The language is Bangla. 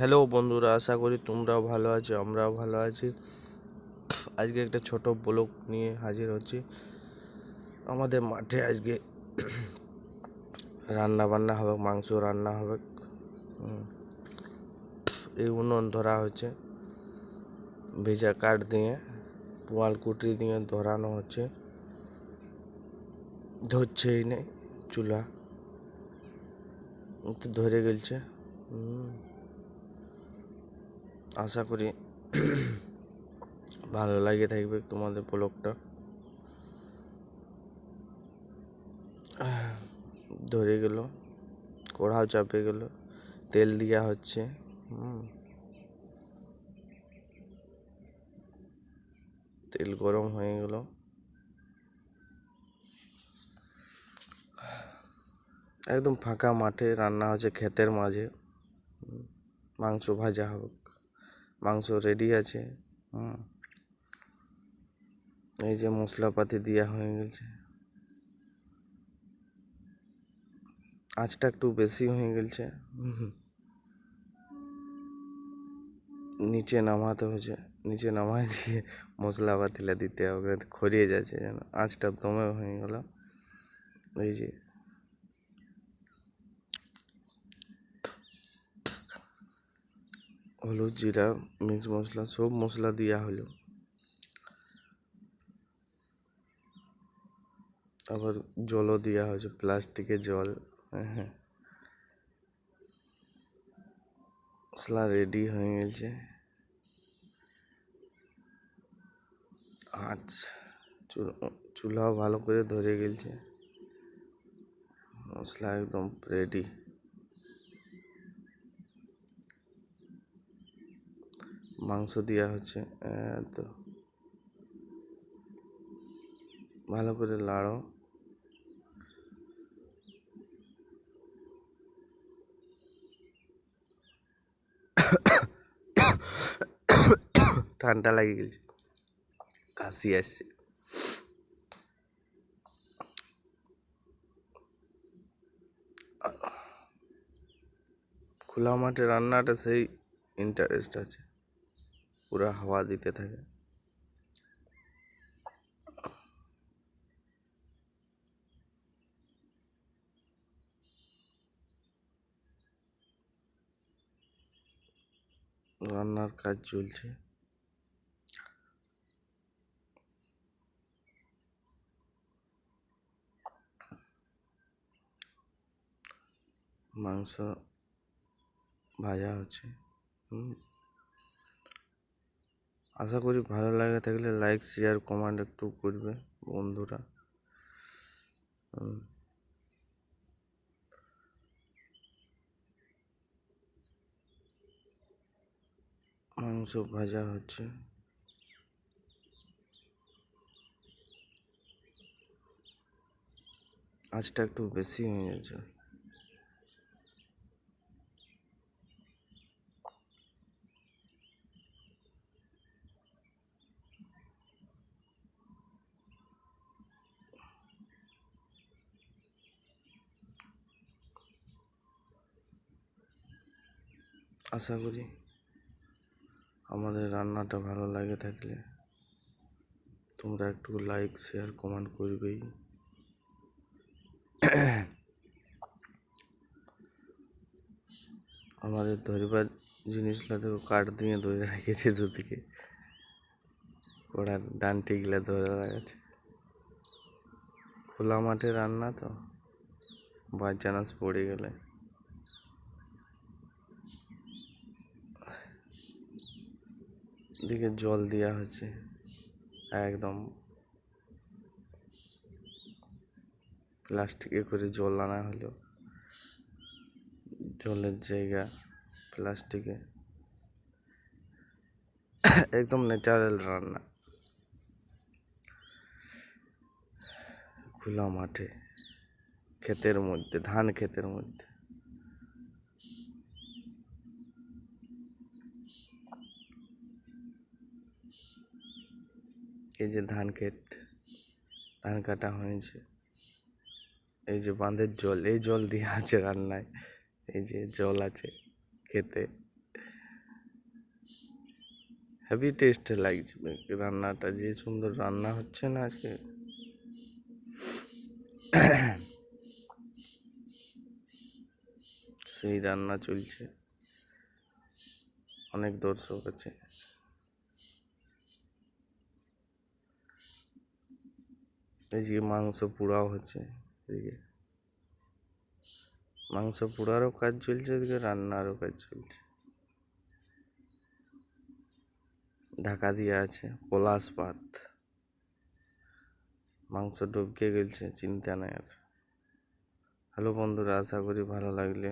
হ্যালো বন্ধুরা, আশা করি তোমরাও ভালো আছো, আমরাও ভালো আছি। আজকে একটা ছোট ব্লগ নিয়ে হাজির হচ্ছি। আমাদের মাঠে আজকে রান্না বান্না হবে, মাংস রান্না হবে। এই উনুন ধরা হচ্ছে। ভেজা কাঠ দিয়ে, পোয়াল কুটি দিয়ে ধরানো হচ্ছে। ধরছেই নেই চুলা। ধরে গেলছে। হুম। আশা করি ভালো লাগে থাকবে তোমাদের ব্লগটা। ধরে গেল, কড়াও চাপে গেল, তেল দেওয়া হচ্ছে তেল গরম হয়ে গেল। একদম ফাঁকা মাঠে রান্না হচ্ছে, ক্ষেতের মাঝে মাংস ভাজা হবে। মাংস রেডি আছে। হুম। এই যে মশলাপাতি দেওয়া হয়ে গেছে। আঁচটা একটু বেশি হয়ে গেছে। নিচে নামাতে হচ্ছে নিচে নামায় দিয়ে মশলা পাতিলা দিতে হবে। খড়িয়ে যাচ্ছে যেন। আঁচটা দমে হয়ে গেল। এই যে হলুদ, জিরা, মিক্স মশলা, সব মশলা দেওয়া হলো। আবার জলও দেওয়া হয়েছে, প্লাস্টিকের জল হ্যাঁ মশলা রেডি হয়ে গেছে। আচ্ছা চুলাও ভালো করে ধরে গেছে মশলা একদম রেডি মাংস দেওয়া হচ্ছে তো। ভালো করে লাড়ো। ঠান্ডা লাগে গেছে। কাশি আসছে। খোলা মাঠে রান্নাটা সেই ইন্টারেস্ট আছে। পুরো হাওয়া দিতে থাকে। রান্নার কাজ চলছে। মাংস ভাজা হচ্ছে। হুম। আশা করি ভালো লাগে থাকলে লাইক শেয়ার কমেন্ট একটু করবে বন্ধুরা। মাংস ভাজা হচ্ছে। আজটা একটু বেশি হয়ে যাচ্ছে। আশা করি আমাদের রান্নাটা ভালো লাগে থাকলে তোমরা একটু লাইক শেয়ার কমেন্ট করবেই। আমাদের ধরিবার জিনিসগুলো দেখো, কাঠ দিয়ে ধরে রেখেছে দুদিকে। কড়ার ডান্টিগুলা ধরে রাখছে। খোলা মাঠে রান্না তো বাই চান্স পড়ে গেলে। দিকে জল দেওয়া হচ্ছে একদম। প্লাস্টিকে করে জল আনা হলো। জলের জায়গা প্লাস্টিকে। একদম ন্যাচারাল রান্না। খোলা মাঠে, ক্ষেতের মধ্যে, ধান ক্ষেতের মধ্যে। এই যে ধান ক্ষেত, ধান কাটা হয়েছে। এই যে বাঁধের জল, এই জল দিয়ে আছে রান্নায়। এই যে জল আছে খেতে। হেভি টেস্ট লাগছে রান্নাটা, যে সুন্দর রান্না হচ্ছে না আজকে। সেই রান্না চলছে। অনেক দর্শক আছে। এদিকে মাংস পোড়াও হচ্ছে, এদিকে। মাংস পোড়ারও কাজ চলছে, এদিকে রান্নারও কাজ চলছে। ঢাকা দিয়ে আছে পলাশ পাত। মাংস ডুবকে গেছে চিন্তা নাই আর। হ্যালো বন্ধুরা, আশা করি ভালো লাগলে